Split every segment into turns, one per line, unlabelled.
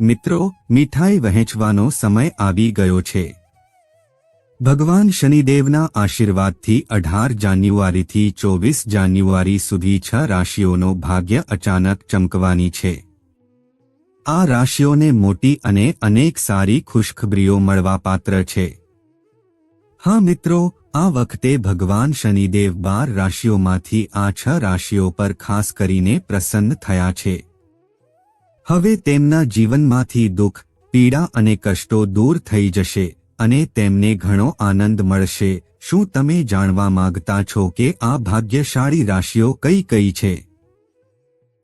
મિત્રો, મીઠાઈ વહેંચવાનો સમય આવી ગયો છે. ભગવાન શનિદેવના આશીર્વાદથી અઢાર જાન્યુઆરીથી ચોવીસ જાન્યુઆરી સુધી છ રાશિઓનો ભાગ્ય અચાનક ચમકવાની છે. આ રાશિઓને મોટી અને અનેક સારી ખુશખબરીઓ મળવાપાત્ર છે. હા મિત્રો, આ વખતે ભગવાન શનિદેવ બાર રાશિઓમાંથી આ છ રાશિઓ પર ખાસ કરીને પ્રસન્ન થયા છે. હવે તેમના જીવનમાંથી દુઃખ, પીડા અને કષ્ટો દૂર થઈ જશે અને તેમને ઘણો આનંદ મળશે. શું તમે જાણવા માંગતા છો કે આ ભાગ્યશાળી રાશિઓ કઈ કઈ છે?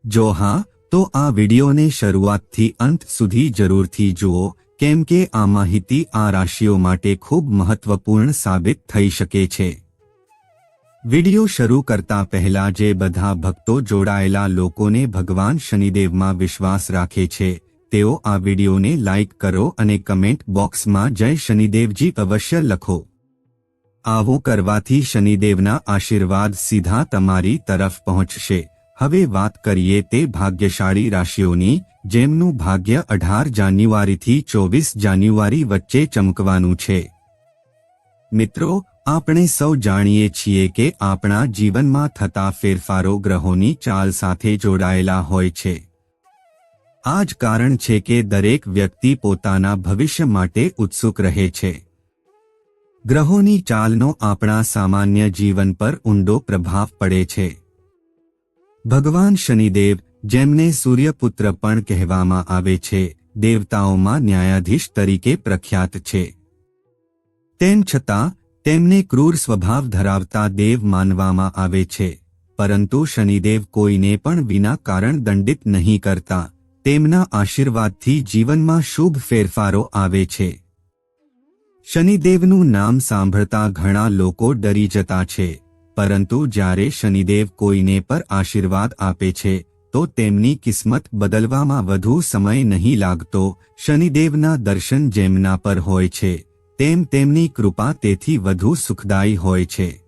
જો હા, તો આ વિડીયોને શરૂઆતથી અંત સુધી જરૂરથી જુઓ, કેમ કે આ માહિતી આ રાશિઓ માટે ખૂબ મહત્વપૂર્ણ સાબિત થઈ શકે છે. વિડિયો શરૂ કરતા પહેલા જે બધા ભક્તો જોડાયેલા લોકોને ભગવાન શનિદેવમાં વિશ્વાસ રાખે છે, તેઓ આ વિડિયોને લાઇક કરો અને કમેન્ટ બોક્સમાં જય શનિદેવજી અવશ્ય લખો. આવું કરવાથી શનિદેવના આશીર્વાદ સીધા તમારી તરફ પહોંચશે. હવે વાત કરીએ તે ભાગ્યશાળી રાશિઓની, જેમનું ભાગ્ય અઢાર જાન્યુઆરીથી ચોવીસ જાન્યુઆરી વચ્ચે ચમકવાનું છે. મિત્રો આપણે સૌ જાણીએ છીએ કે આપણા જીવનમાં થતા ફેરફારો ગ્રહોની ચાલ સાથે જોડાયેલા હોય છે. આ જ કારણ છે કે દરેક વ્યક્તિ પોતાના ભવિષ્ય માટે ઉત્સુક રહે છે. ગ્રહોની ચાલનો આપણા સામાન્ય જીવન પર ઊંડો પ્રભાવ પડે છે. ભગવાન શનિદેવ, જેમને સૂર્યપુત્ર પણ કહેવામાં આવે છે, દેવતાઓમાં ન્યાયાધીશ તરીકે પ્રખ્યાત છે. તેમ છતાં તેમને ક્રૂર સ્વભાવ ધરાવતા દેવ માનવામાં આવે છે, પરંતુ શનિદેવ કોઈને પણ વિના કારણ દંડિત નહીં કરતા, તેમના આશીર્વાદથી જીવનમાં શુભ ફેરફારો આવે છે. શનિદેવનું નામ સાંભળતા ઘણા લોકો ડરી જતા છે, પરંતુ જ્યારે શનિદેવ કોઈને પર આશીર્વાદ આપે છે, તો તેમની કિસ્મત બદલવામાં વધુ સમય નહીં લાગતો, શનિદેવના દર્શન જેમના પર હોય છે. તેમ તેમની કૃપા તેથી વધુ સુખદાયી હોય છે.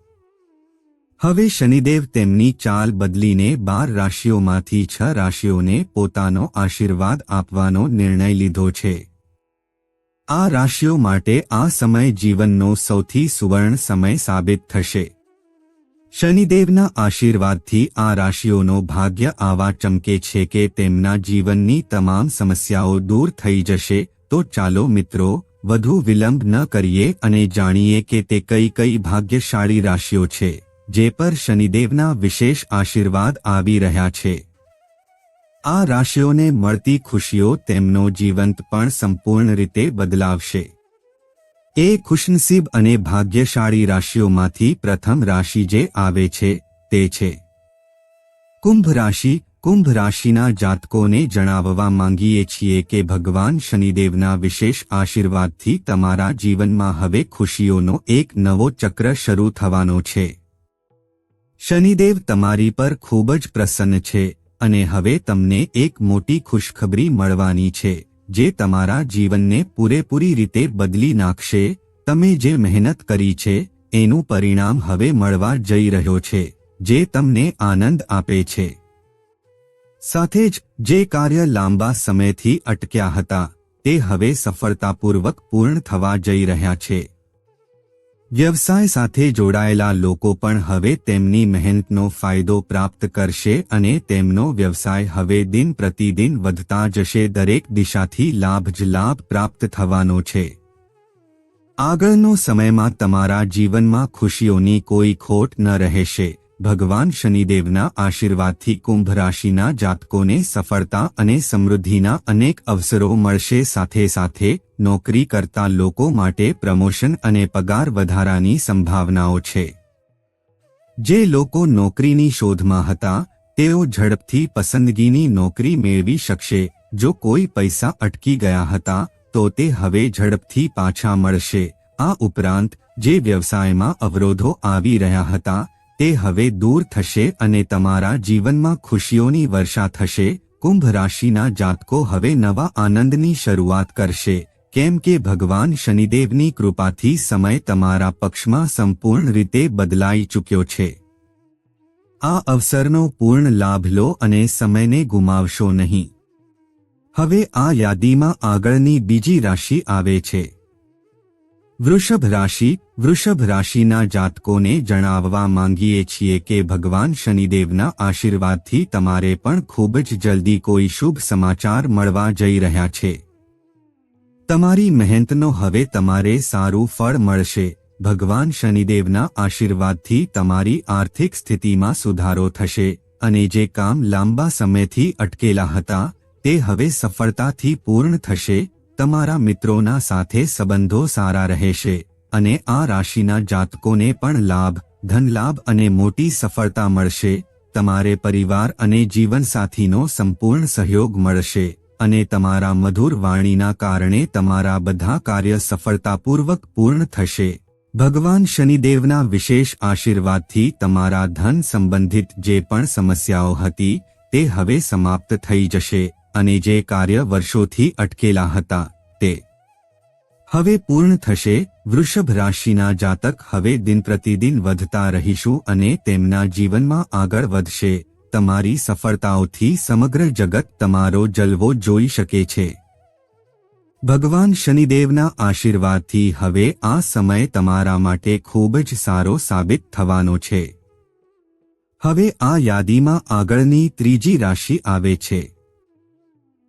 હવે શનિદેવ તેમની ચાલ બદલીને બાર રાશિઓમાંથી છ રાશિઓને પોતાનો આશીર્વાદ આપવાનો નિર્ણય લીધો છે. આ રાશિઓ માટે આ સમય જીવનનો સૌથી સુવર્ણ સમય સાબિત થશે. શનિદેવના આશીર્વાદથી આ રાશિઓનો ભાગ્ય આવા ચમકે છે કે તેમના જીવનની તમામ સમસ્યાઓ દૂર થઈ જશે. તો ચાલો મિત્રો વધુ વિલંબ ન કરીએ અને જાણીએ કે તે કઈ કઈ ભાગ્યશાળી રાશિઓ છે, જે પર શનિદેવના વિશેષ આશીર્વાદ આવી રહ્યા છે. આ રાશિઓને મળતી ખુશીઓ તેમનો જીવંત પણ સંપૂર્ણ રીતે બદલાવશે. એ ખુશનસીબ અને ભાગ્યશાળી રાશિઓમાંથી પ્રથમ રાશિ જે આવે છે, તે છે. કુંભ રાશિ કુંભ રાશિના જાતકોને જણાવવા માંગીએ છીએ કે ભગવાન શનિદેવના વિશેષ આશીર્વાદથી તમારા જીવનમાં હવે ખુશીઓનો એક નવો ચક્ર શરૂ થવાનો છે. શનિદેવ તમારી પર ખૂબ જ પ્રસન્ન છે અને હવે તમને એક મોટી ખુશખબરી મળવાની છે, જે તમારા જીવનને પૂરેપૂરી રીતે બદલી નાખશે. તમે જે મહેનત કરી છે, એનું પરિણામ હવે મળવા જઈ રહ્યો છે, જે તમને આનંદ આપે છે. સાથે જ જે કાર્ય લાંબા સમયથી અટક્યા હતા, તે હવે સફળતાપૂર્વક પૂર્ણ થવા જઈ રહ્યા છે. વ્યવસાય સાથે જોડાયેલા લોકો પણ હવે તેમની મહેનતનો ફાયદો પ્રાપ્ત કરશે અને તેમનો વ્યવસાય હવે દિન પ્રતિદિન વધતા જશે દરેક દિશાથી લાભ જ લાભ પ્રાપ્ત થવાનો છે. આગળનો સમયમાં તમારા જીવનમાં ખુશીઓની કોઈ ખોટ ન રહેશે. ભગવાન શનિદેવના આશીર્વાદથી કુંભ રાશિના જાતકોને સફળતા અને સમૃદ્ધિના અનેક અવસરો મળશે. સાથે સાથે નોકરી કરતા લોકો માટે પ્રમોશન અને પગાર વધારાની સંભાવનાઓ છે. જે લોકો નોકરીની શોધમાં હતા, તેઓ ઝડપથી પસંદગીની નોકરી મેળવી શકશે. જો કોઈ પૈસા અટકી ગયા હતા, તો તે હવે ઝડપથી પાછા મળશે. આ ઉપરાંત, જે વ્યવસાયમાં અવરોધો આવી રહ્યા હતા તે હવે દૂર થશે અને તમારા જીવનમાં ખુશીઓની વર્ષા થશે, કુંભ રાશિના જાતકો હવે નવા આનંદની શરૂઆત કરશે, કેમ કે ભગવાન શનિદેવની કૃપાથી સમય તમારા પક્ષમાં સંપૂર્ણ રીતે બદલાઈ ચૂક્યો છે. આ અવસરનો પૂર્ણ લાભ લો અને સમયને ગુમાવશો નહીં. હવે આ યાદીમાં આગળની બીજી રાશિ આવે છે. વૃષભ રાશિ વૃષભ રાશિના જાતકોને જણાવવા માંગીએ છીએ કે ભગવાન શનિદેવના આશીર્વાદથી તમારે પણ ખૂબ જ જલ્દી કોઈ શુભ સમાચાર મળવા જઈ રહ્યા છે. તમારી મહેનતનો હવે તમારે સારું ફળ મળશે. ભગવાન શનિદેવના આશીર્વાદથી તમારી આર્થિક સ્થિતિમાં સુધારો થશે અને જે કામ લાંબા સમયથી અટકેલા હતા, તે હવે સફળતાથી પૂર્ણ થશે. તમારા મિત્રોના સાથે સંબંધો સારા રહેશે અને આ રાશિના જાતકોને પણ લાભ, ધનલાભ અને મોટી સફળતા મળશે. તમારે પરિવાર અને જીવનસાથીનો સંપૂર્ણ સહયોગ મળશે અને તમારા મધુર વાણીના કારણે તમારા બધા કાર્ય સફળતાપૂર્વક પૂર્ણ થશે. ભગવાન શનિદેવના વિશેષ આશીર્વાદથી તમારા ધન સંબંધિત જે પણ સમસ્યાઓ હતી, તે હવે સમાપ્ત થઈ જશે. અને જે કાર્ય વર્ષોથી અટકેલા હતા, તે હવે પૂર્ણ થશે. વૃષભ રાશિના જાતક હવે દિન પ્રતિદિન વધતા રહીશું અને તેમના જીવનમાં આગળ વધશે. તમારી સફળતાઓથી સમગ્ર જગત તમારો જલવો જોઈ શકે છે. ભગવાન શનિદેવના આશીર્વાદથી હવે આ સમય તમારા માટે ખૂબ જ સારો સાબિત થવાનો છે. હવે આ યાદીમાં આગળની ત્રીજી રાશિ આવે છે.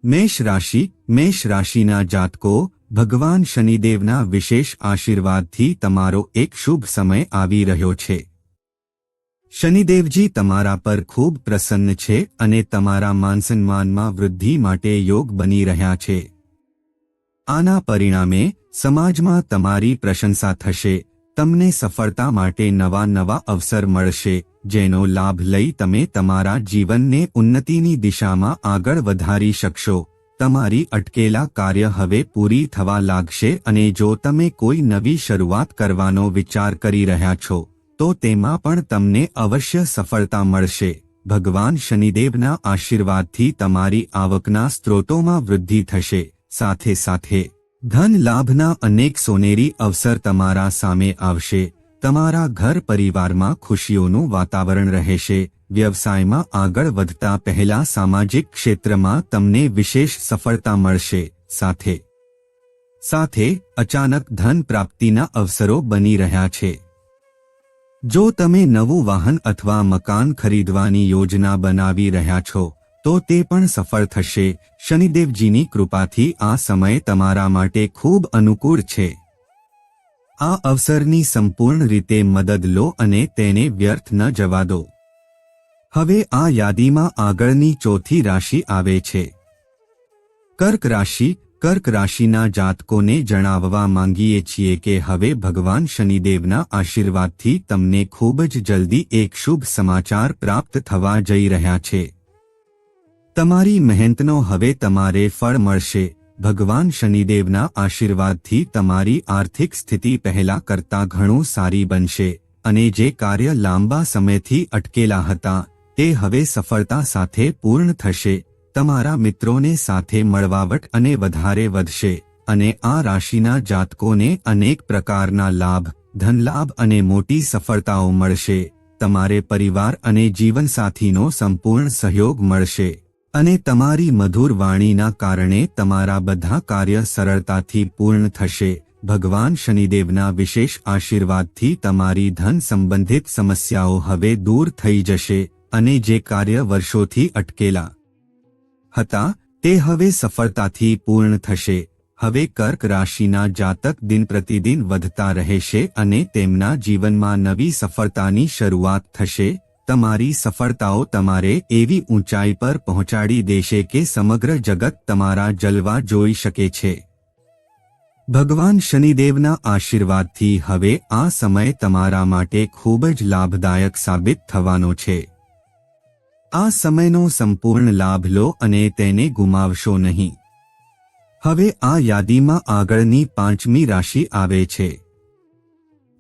મેષ રાશિ, મેષ રાશિના જાતકો, ભગવાન શનિદેવના વિશેષ આશીર્વાદથી તમારો એક શુભ સમય આવી રહ્યો છે. શનિદેવજી તમારા પર ખૂબ પ્રસન્ન છે અને તમારા માનસન્માનમાં વૃદ્ધિ માટે યોગ બની રહ્યા છે. આના પરિણામે, સમાજમાં તમારી પ્રશંસા થશે. તમને સફળતા માટે નવા નવા અવસર મળશે, જેનો લાભ લઈ તમે તમારા જીવનને ઉન્નતિની દિશામાં આગળ વધારી શકશો. તમારી અટકેલા કાર્ય હવે પૂરી થવા લાગશે અને જો તમે કોઈ નવી શરૂઆત કરવાનો વિચાર કરી રહ્યા છો, તો તેમાં પણ તમને અવશ્ય સફળતા મળશે. ભગવાન શનિદેવના આશીર્વાદથી તમારી આવકના સ્ત્રોતોમાં વૃદ્ધિ થશે. સાથે સાથે ધન લાભના અનેક સોનેરી અવસર તમારા સામે આવશે. તમારા ઘર પરિવારમાં ખુશીઓનું વાતાવરણ રહેશે. વ્યવસાયમાં આગળ વધતા પહેલા સામાજિક ક્ષેત્રમાં તમને વિશેષ સફળતા મળશે. સાથે સાથે અચાનક ધન પ્રાપ્તિના અવસરો બની રહ્યા છે. જો તમે નવું વાહન અથવા મકાન ખરીદવાની યોજના બનાવી રહ્યા છો તો તે પણ સફળ થશે. શનિદેવજીની કૃપાથી આ સમય તમારા માટે ખૂબ અનુકૂળ છે. આ અવસરની સંપૂર્ણ રીતે મદદ લો અને તેને વ્યર્થ ન જવા દો. હવે આ યાદીમાં આગળની ચોથી રાશિ આવે છે. કર્ક રાશિ, કર્ક રાશિના જાતકોને જણાવવા માંગીએ છીએ કે હવે ભગવાન શનિદેવના આશીર્વાદથી તમને ખૂબ જ જલ્દી એક શુભ સમાચાર પ્રાપ્ત થવા જઈ રહ્યા છે. તમારી મહેનતનો હવે તમારે ફળ મળશે. ભગવાન શનિદેવના આશીર્વાદથી તમારી આર્થિક સ્થિતિ પહેલા કરતાં ઘણું સારી બનશે અને જે કાર્ય લાંબા સમયથી અટકેલા હતા, તે હવે સફળતા સાથે પૂર્ણ થશે. તમારા મિત્રોને સાથે મળવાવટ અને વધારે વધશે અને આ રાશિના જાતકોને અનેક પ્રકારના લાભ, ધનલાભ અને મોટી સફળતાઓ મળશે. તમારે પરિવાર અને જીવનસાથીનો સંપૂર્ણ સહયોગ મળશે. અને તમારી મધુર વાણીના કારણે તમારા બધા કાર્ય સરળતાથી પૂર્ણ થશે. ભગવાન શનિદેવના વિશેષ આશીર્વાદથી તમારી ધન સંબંધિત સમસ્યાઓ હવે દૂર થઈ જશે અને જે કાર્ય વર્ષોથી અટકેલા હતા તે હવે સફળતાથી પૂર્ણ થશે. હવે કર્ક રાશિના જાતક દિન પ્રતિદિન વધતા રહેશે અને તેમના જીવનમાં નવી સફળતાની શરૂઆત થશે. તમારી સફળતાઓ તમારે એવી ઊંચાઈ પર પહોંચાડી દેશે કે સમગ્ર જગત તમારા જલવા જોઈ શકે છે. ભગવાન શનિદેવના આશીર્વાદથી હવે આ સમય તમારા માટે ખૂબ જ લાભદાયક સાબિત થવાનો છે. આ સમયનો સંપૂર્ણ લાભ લો અને તેને ગુમાવશો નહીં. હવે આ યાદીમાં આગળની પાંચમી રાશિ આવે છે.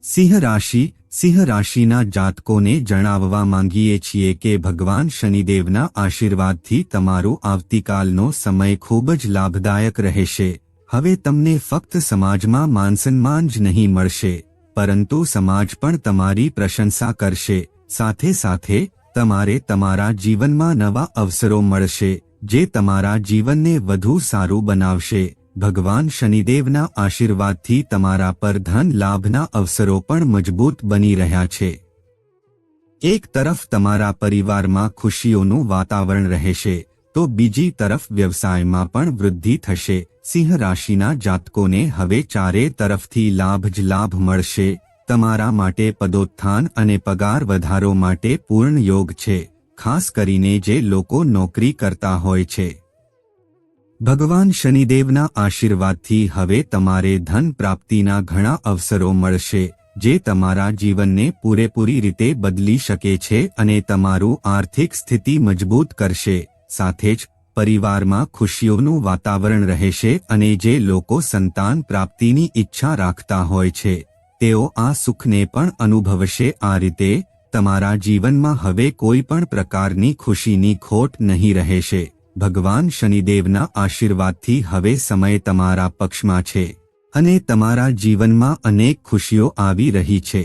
સિંહ રાશિ સિંહ રાશિના જાતકોને જણાવવા માંગીએ છીએ કે ભગવાન શનિદેવના આશીર્વાદથી તમારો આવતીકાલનો સમય ખૂબ જ લાભદાયક રહેશે. હવે તમને ફક્ત સમાજમાં માનસન્માન જ નહીં મળશે, પરંતુ સમાજ પણ તમારી પ્રશંસા કરશે. સાથે સાથે, તમારે તમારા જીવનમાં નવા અવસરો મળશે, જે તમારા જીવનને વધુ સારું બનાવશે. ભગવાન શનિદેવના આશીર્વાદથી તમારા પર ધન લાભના અવસરો પણ મજબૂત બની રહ્યા છે. એક તરફ તમારા પરિવારમાં ખુશીઓનું વાતાવરણ રહેશે, તો બીજી તરફ વ્યવસાયમાં પણ વૃદ્ધિ થશે. સિંહ રાશિના જાતકોને હવે ચારે તરફથી લાભ જ લાભ મળશે. તમારા માટે પદોત્થાન અને પગાર વધારો માટે પૂર્ણ યોગ છે, ખાસ કરીને જે લોકો નોકરી કરતા હોય છે. ભગવાન શનિદેવના આશીર્વાદથી હવે તમારે ધન પ્રાપ્તિના ઘણા અવસરો મળશે, જે તમારા જીવનને પૂરેપૂરી રીતે બદલી શકે છે અને તમારું આર્થિક સ્થિતિ મજબૂત કરશે. સાથે જ, પરિવારમાં ખુશીઓનું વાતાવરણ રહેશે અને જે લોકો સંતાન પ્રાપ્તિની ઈચ્છા રાખતા હોય છે, તેઓ આ સુખને પણ અનુભવશે. આ રીતે, તમારા જીવનમાં હવે કોઈ પણ પ્રકારની ખુશીની ખોટ નહીં રહેશે. ભગવાન શનિદેવના આશીર્વાદથી હવે સમય તમારા પક્ષમાં છે અને તમારા જીવનમાં અનેક ખુશીઓ આવી રહી છે.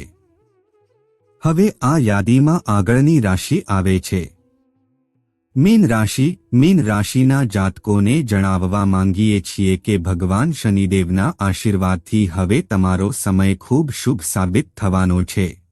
હવે આ યાદીમાં આગળની રાશિ આવે છે. મીન રાશિ, મીન રાશિના જાતકોને જણાવવા માંગીએ છીએ કે ભગવાન શનિદેવના આશીર્વાદથી હવે તમારો સમય ખૂબ શુભ સાબિત થવાનો છે.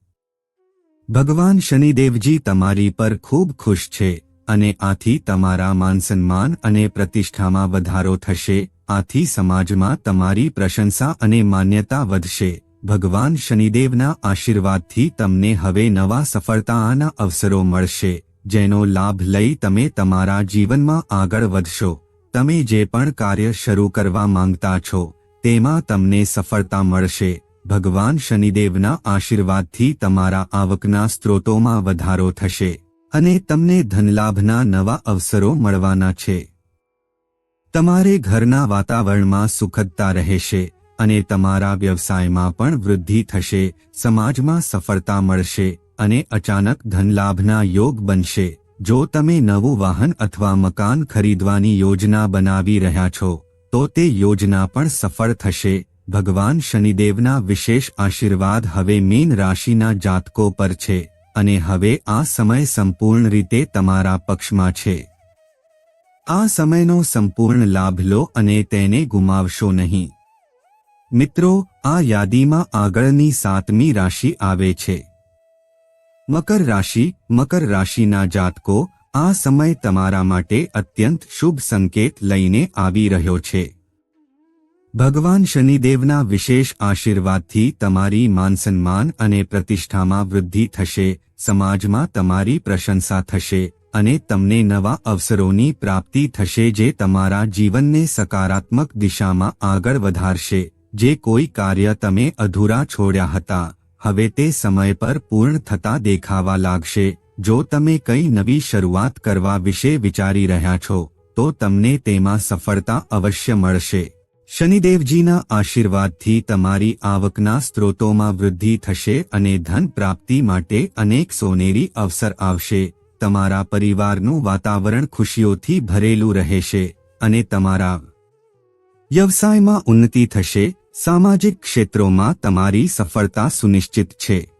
ભગવાન શનિદેવજી તમારી પર ખૂબ ખુશ છે. અને આથી તમારા માનસન્માન અને પ્રતિષ્ઠામાં વધારો થશે, આથી સમાજમાં તમારી પ્રશંસા અને માન્યતા વધશે. ભગવાન શનિદેવના આશીર્વાદથી તમને હવે નવા સફળતાના અવસરો મળશે, જેનો લાભ લઈ તમે તમારા જીવનમાં આગળ વધશો. તમે જે પણ કાર્ય શરૂ કરવા માંગતા છો, તેમાં તમને સફળતા મળશે. ભગવાન શનિદેવના આશીર્વાદથી તમારા આવકના સ્ત્રોતોમાં વધારો થશે. અને તમને ધનલાભના નવા અવસરો મળવાના છે. તમારે ઘરના વાતાવરણમાં સુખદતા રહેશે અને તમારા વ્યવસાયમાં પણ વૃદ્ધિ થશે, સમાજમાં સફળતા મળશે અને અચાનક ધનલાભના યોગ બનશે. જો તમે નવું વાહન અથવા મકાન ખરીદવાની યોજના બનાવી રહ્યા છો, તો તે યોજના પણ સફળ થશે. ભગવાન શનિદેવના વિશેષ આશીર્વાદ હવે મીન રાશિના જાતકો પર છે. અને હવે આ સમય સંપૂર્ણ રીતે તમારા પક્ષમાં છે. આ સમયનો સંપૂર્ણ લાભ લો અને તેને ગુમાવશો નહીં. મિત્રો, આ યાદીમાં આગળની સાતમી રાશિ આવે છે. મકર રાશિ, મકર રાશિના જાતકો, આ સમય તમારા માટે અત્યંત શુભ સંકેત લઈને આવી રહ્યો છે. ભગવાન શનિદેવના વિશેષ આશીર્વાદથી તમારી માનસન્માન અને પ્રતિષ્ઠામાં વૃદ્ધિ થશે, સમાજમાં તમારી પ્રશંસા થશે અને તમને નવા અવસરોની પ્રાપ્તિ થશે જે તમારા જીવનને સકારાત્મક દિશામાં આગળ વધારશે. જે કોઈ કાર્ય તમે અધૂરા છોડ્યા હતા, હવે તે સમય પર પૂર્ણ થતા દેખાવા લાગશે. જો તમે કંઈ નવી શરૂઆત કરવા વિશે વિચારી રહ્યા છો, તો તમને તેમાં સફળતા અવશ્ય મળશે. શનિદેવજીના આશીર્વાદથી તમારી આવકના સ્ત્રોતોમાં વૃદ્ધિ થશે અને ધન પ્રાપ્તિ માટે અનેક સોનેરી અવસર આવશે. તમારા પરિવારનું વાતાવરણ ખુશીઓથી ભરેલું રહેશે અને તમારા વ્યવસાયમાં ઉન્નતિ થશે. સામાજિક ક્ષેત્રોમાં તમારી સફળતા સુનિશ્ચિત છે.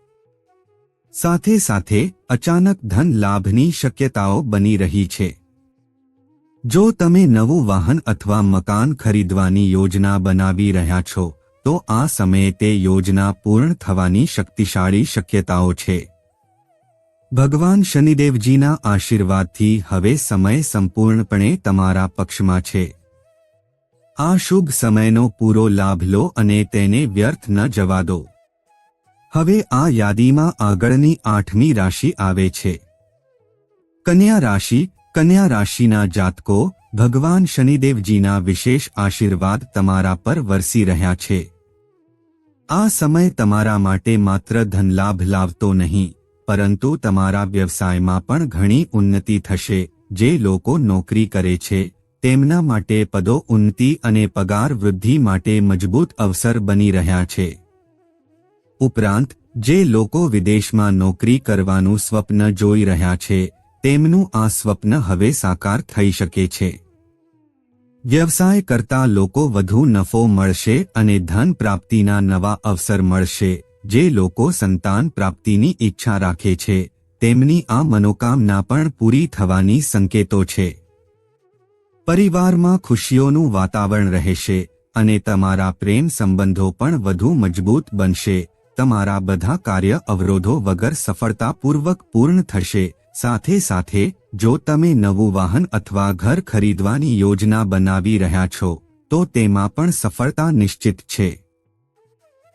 સાથે સાથે અચાનક ધન લાભની શક્યતાઓ બની રહી છે. જો તમે નવું વાહન અથવા મકાન ખરીદવાની યોજના બનાવી રહ્યા છો, તો આ સમયે તે યોજના પૂર્ણ થવાની શક્તિશાળી શક્યતાઓ છે. ભગવાન શનિદેવજીના આશીર્વાદથી હવે સમય સંપૂર્ણપણે તમારા પક્ષમાં છે. આ શુભ સમયનો પૂરો લાભ લો અને તેને વ્યર્થ ન જવા દો. હવે આ યાદીમાં આગળની આઠમી રાશિ આવે છે. કન્યા રાશિ કન્યા રાશિના જાતકો, ભગવાન શનિદેવજીના વિશેષ આશીર્વાદ તમારા પર વરસી રહ્યા છે. આ સમય તમારા માટે માત્ર ધનલાભ લાવતો નહીં, પરંતુ તમારા વ્યવસાયમાં પણ ઘણી ઉન્નતિ થશે. જે લોકો નોકરી કરે છે, તેમના માટે પદો ઉન્નતિ અને પગાર વૃદ્ધિ માટે મજબૂત અવસર બની રહ્યા છે. ઉપરાંત, જે લોકો વિદેશમાં નોકરી કરવાનું સ્વપ્ન જોઈ રહ્યા છે તેમનું આ સ્વપ્ન હવે સાકાર થઈ શકે છે. વ્યવસાય કરતા લોકો વધુ નફો મળશે અને ધન પ્રાપ્તિના નવા અવસર મળશે. જે લોકો સંતાન પ્રાપ્તિની ઈચ્છા રાખે છે, તેમની આ મનોકામના પણ પૂરી થવાની સંકેતો છે. પરિવારમાં ખુશીઓનું વાતાવરણ રહેશે અને તમારા પ્રેમ સંબંધો પણ વધુ મજબૂત બનશે. તમારા બધા કાર્ય અવરોધો વગર સફળતાપૂર્વક પૂર્ણ થશે. સાથે સાથે જો તમે નવું વાહન અથવા ઘર ખરીદવાની યોજના બનાવી રહ્યા છો, તો તેમાં પણ સફળતા નિશ્ચિત છે.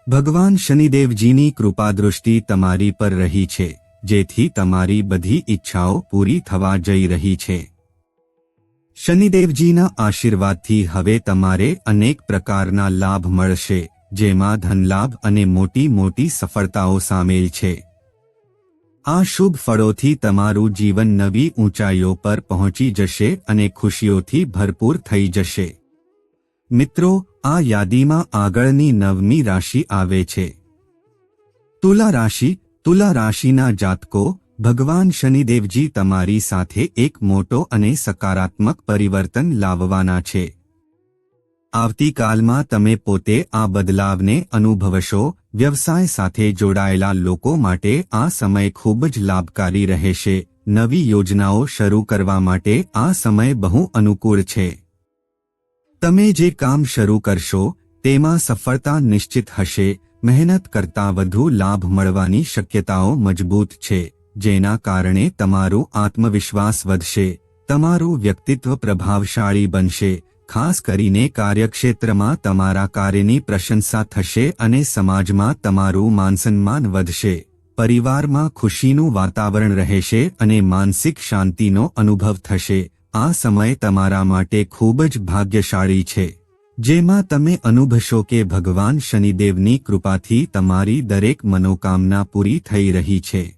ભગવાન શનિદેવજીની કૃપાદૃષ્ટિ તમારી પર રહી છે, જેથી તમારી બધી ઈચ્છાઓ પૂરી થવા જઈ રહી છે. શનિદેવજીના આશીર્વાદથી હવે તમારે અનેક પ્રકારના લાભ મળશે, જેમાં ધનલાભ અને મોટી મોટી સફળતાઓ સામેલ છે. આ શુભ ફળોથી તમારું જીવન નવી ઊંચાઈઓ પર પહોંચી જશે અને ખુશીઓથી ભરપૂર થઈ જશે. મિત્રો, આ યાદીમાં આગળની નવમી રાશિ આવે છે. તુલા રાશિ, તુલા રાશિના જાતકો, ભગવાન શનિદેવજી તમારી સાથે એક મોટો અને સકારાત્મક પરિવર્તન લાવવાના છે. આવતીકાલમાં તમે પોતે આ બદલાવને અનુભવશો વ્યવસાય સાથે જોડાયેલા લોકો માટે આ સમય ખૂબ જ લાભકારી રહેશે નવી યોજનાઓ શરૂ કરવા માટે આ સમય બહુ અનુકૂળ છે. તમે જે કામ શરૂ કરશો, તેમાં સફળતા નિશ્ચિત હશે. મહેનત કરતાં વધુ લાભ મળવાની શક્યતાઓ મજબૂત છે, જેના કારણે તમારો આત્મવિશ્વાસ વધશે. તમારું વ્યક્તિત્વ પ્રભાવશાળી બનશે. ખાસ કરીને કાર્યક્ષેત્રમાં તમારા કાર્યની પ્રશંસા થશે અને સમાજમાં તમારું માનસન્માન વધશે. પરિવારમાં ખુશીનું વાતાવરણ રહેશે અને માનસિક શાંતિનો અનુભવ થશે. આ સમય તમારા માટે ખૂબ જ ભાગ્યશાળી છે. જેમાં તમે અનુભવશો કે ભગવાન શનિદેવની કૃપાથી તમારી દરેક મનોકામના પૂરી થઈ રહી છે.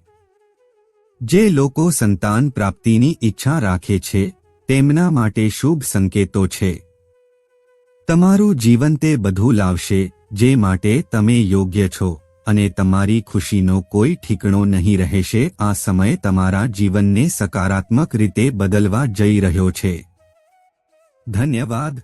જે લોકો સંતાન પ્રાપ્તિની ઈચ્છા રાખે છે તેમના માટે શુભ સંકેતો છે. તમારું જીવન તે બધું લાવશે, જે માટે તમે યોગ્ય છો, અને તમારી ખુશીનો કોઈ ઠીકણો નહીં રહેશે. આ સમય તમારા જીવનને સકારાત્મક રીતે બદલવા જઈ રહ્યો છે. ધન્યવાદ.